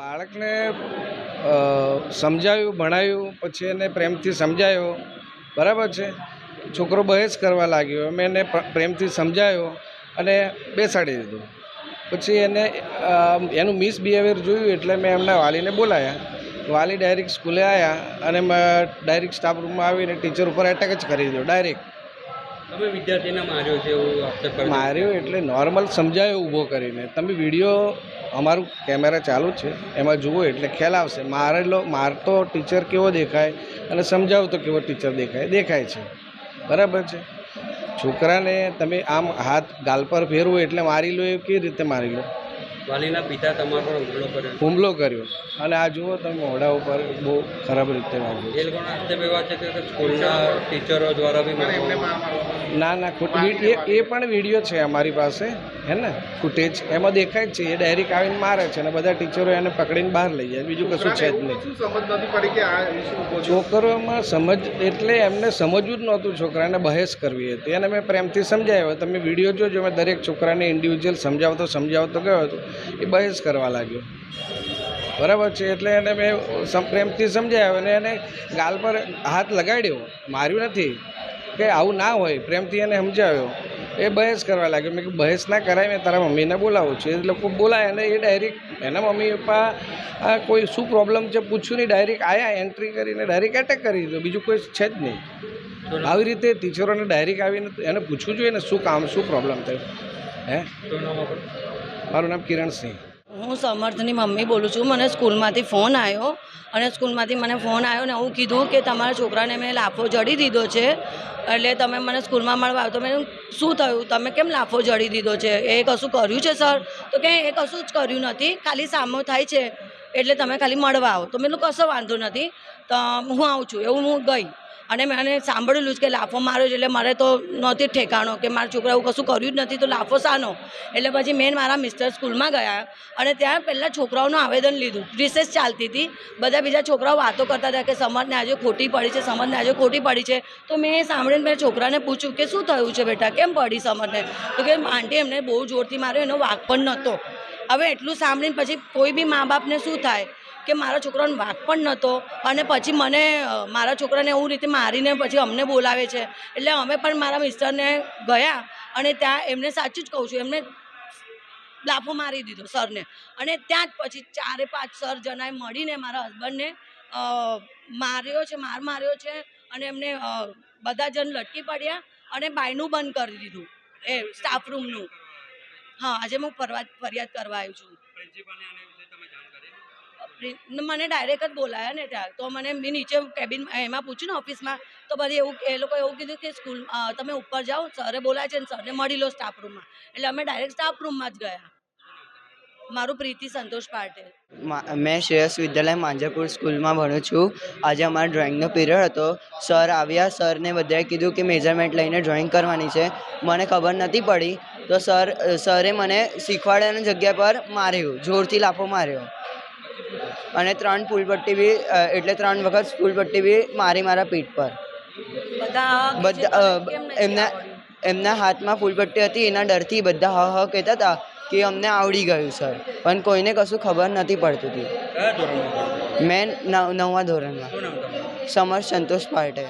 બાળકને સમજાવ્યું, ભણાવ્યું, પછી એને પ્રેમથી સમજાયો. બરાબર છે? છોકરો બહેસ કરવા લાગ્યો. અમે એને પ્રેમથી સમજાયો અને બેસાડી દીધો. પછી એને એનું મિસબિહેવિયર જોયું એટલે મેં એમના વાલીને બોલાયા. વાલી ડાયરેક્ટ સ્કૂલે આવ્યા અને ડાયરેક્ટ સ્ટાફ રૂમમાં આવીને ટીચર ઉપર એટેક જ કરી દીધો, ડાયરેક્ટ. તમે વિદ્યાર્થીને માર્યો છે એવું માર્યો એટલે નોર્મલ સમજાયો ઊભો કરીને. તમે વીડિયો અમારું કેમેરા ચાલુ છે. એમાં જુઓ એટલે ખ્યાલ આવશે. મારેલો, મારતો ટીચર કેવો દેખાય અને સમજાવતો કેવો ટીચર દેખાય દેખાય છે. બરાબર છે? છોકરાને તમે આમ હાથ ગાલ પર ફેરવો એટલે મારી લો, એ કેવી રીતે મારી લો? વાલીના પિતા તમારા પર હુમલો કર્યો? હુમલો કર્યો. અને આ જુઓ તમે મોઢા ઉપર બહુ ખરાબ રીતે વાગ્યો એ લોકોના આક્ષેપ એવા છે કે સ્કૂલના ટીચરો દ્વારા બી ના ના ખોટી એ એ પણ વીડિયો છે અમારી પાસે હે ને? ફૂટેજ. એમાં દેખાય જ છે એ ડાયરેક્ટ આવીને મારે છે અને બધા ટીચરો એને પકડીને બહાર લઈ જાય બીજું કશું છે જ નહીં. શું સમજ નથી પડી કે આ ઇસ્યુ ઊભો છે? છોકરોમાં સમજ એટલે એમને સમજવું જ નહોતું છોકરાને બહેસ કરવી હતી. અને મેં પ્રેમથી સમજાવ્યો તમે વીડિયો જોજો મેં દરેક છોકરાને ઇન્ડિવિજ્યુઅલ સમજાવતો સમજાવતો ગયો હતો. એ બહેસ કરવા લાગ્યો. બરાબર છે એટલે એને મેં પ્રેમથી સમજાવ્યો અને એને ગાલ પર હાથ લગાડ્યો. માર્યું નથી કે આવું ના હોય પ્રેમથી એને સમજાવ્યો. એ બહેસ કરવા લાગ્યો. મેં કીધું બહેસ ના કરાય મેં તારા મમ્મીને બોલાવું છું. એ લોકો બોલાય અને એ ડાયરેક્ટ એના મમ્મી પપ્પા આ કોઈ શું પ્રોબ્લેમ છે પૂછ્યું નહીં. ડાયરેક્ટ આયા એન્ટ્રી કરીને ડાયરેક્ટ એટેક કરી દીધો. બીજું કોઈ છે જ નહીં. આવી રીતે ટીચરોને ડાયરેક્ટ આવીને એને પૂછવું જોઈએ ને શું કામ શું પ્રોબ્લેમ થયો. હે? શું નામ કિરણ સિંહ. હું સમર્થની મમ્મી બોલું છું. મને સ્કૂલમાંથી ફોન આવ્યો અને સ્કૂલમાંથી મને ફોન આવ્યો ને હું કીધું કે તમારા છોકરાને મેં લાફો જડી દીધો છે. એટલે તમે મને સ્કૂલમાં મળવા આવ્યો. તો મેં શું થયું? તમે કેમ લાફો જડી દીધો છે? એ કશું કર્યું છે, સર? તો કે એ કશું જ કર્યું નથી. ખાલી સામો થાય છે. એટલે તમે ખાલી મળવા આવો. તો મેં કશો વાંધો નથી. તો હું આવું છું. એવું હું ગઈ. અને મેં સાંભળેલું જ કે લાફો માર્યો એટલે મારે તો નહોતી ઠેકાણો કે મારા છોકરાઓ કશું કર્યું જ નથી તો લાફો સાનો એટલે પછી મેં મારા મિસ્ટર સ્કૂલમાં ગયા અને ત્યાં પહેલાં છોકરાઓનું આવેદન લીધું. રિસેસ ચાલતી હતી. બધા બીજા છોકરાઓ વાતો કરતા હતા કે સમજને આજે ખોટી પડી છે, સમજને આજે ખોટી પડી છે. તો મેં એ સાંભળીને મેં છોકરાને પૂછ્યું કે શું થયું છે બેટા? કેમ પડી સમજને? તો કે આંટી એમને બહુ જોરથી માર્યો, એનો વાક પણ નહોતો. હવે એટલું સાંભળીને પછી કોઈ બી મા બાપને શું થાય? કે મારા છોકરાનો વાંક પણ નહોતો અને પછી મને મારા છોકરાને એવું રીતે મારીને પછી અમને બોલાવે છે. એટલે અમે પણ મારા મિસ્ટરને ગયા અને ત્યાં એમને સાચું જ કહું છું, એમને લાફો મારી દીધો સરને. અને ત્યાં જ પછી ચારે પાંચ સર જણાએ મળીને મારા હસબન્ડને માર્યો છે, માર માર્યો છે અને એમને બધા જણ લટકી પડ્યા અને બાયનું બંધ કરી દીધું, એ સ્ટાફ રૂમનું હા, આજે હું ફરવા, ફરિયાદ કરવા આવી છું. મને ડાયરેક્ટ જ બોલાયા ને ત્યાં. તો મને મેં નીચે કેબિન એમાં પૂછ્યું ને ઓફિસમાં તો બધી એવું એ લોકો એવું કીધું કે સ્કૂલ તમે ઉપર જાઓ સરે બોલાય છે ને સરને મળી લો સ્ટાફ રૂમમાં એટલે અમે ડાયરેક્ટ સ્ટાફ રૂમમાં જ ગયા. મારું પ્રીતિ સંતોષ પાટેલ. મેં શ્રેયસ વિદ્યાલય માંજાપુર સ્કૂલમાં ભણું છું. આજે અમારો ડ્રોઈંગનો પીરિયડ હતો. સર આવ્યા સરને બધાએ કીધું કે મેજરમેન્ટ લઈને ડ્રોઈંગ કરવાની છે. મને ખબર નથી પડી. તો સર સરે મને શીખવાડ્યાની જગ્યા પર માર્યું, જોરથી લાફો માર્યો. અને ત્રણ ફૂલપટ્ટી બી એટલે ત્રણ વખત ફૂલપટ્ટી બી મારી મારા પીઠ પર. બધા એમના એમના હાથમાં ફૂલપટ્ટી હતી એના ડરથી બધા હ હ કહેતા હતા કે અમને આવડી ગયું સર. પણ કોઈને કશું ખબર નથી પડતી હતી? મેં નવ નવમા ધોરણમાં. સમર સંતોષ પાર્ટે.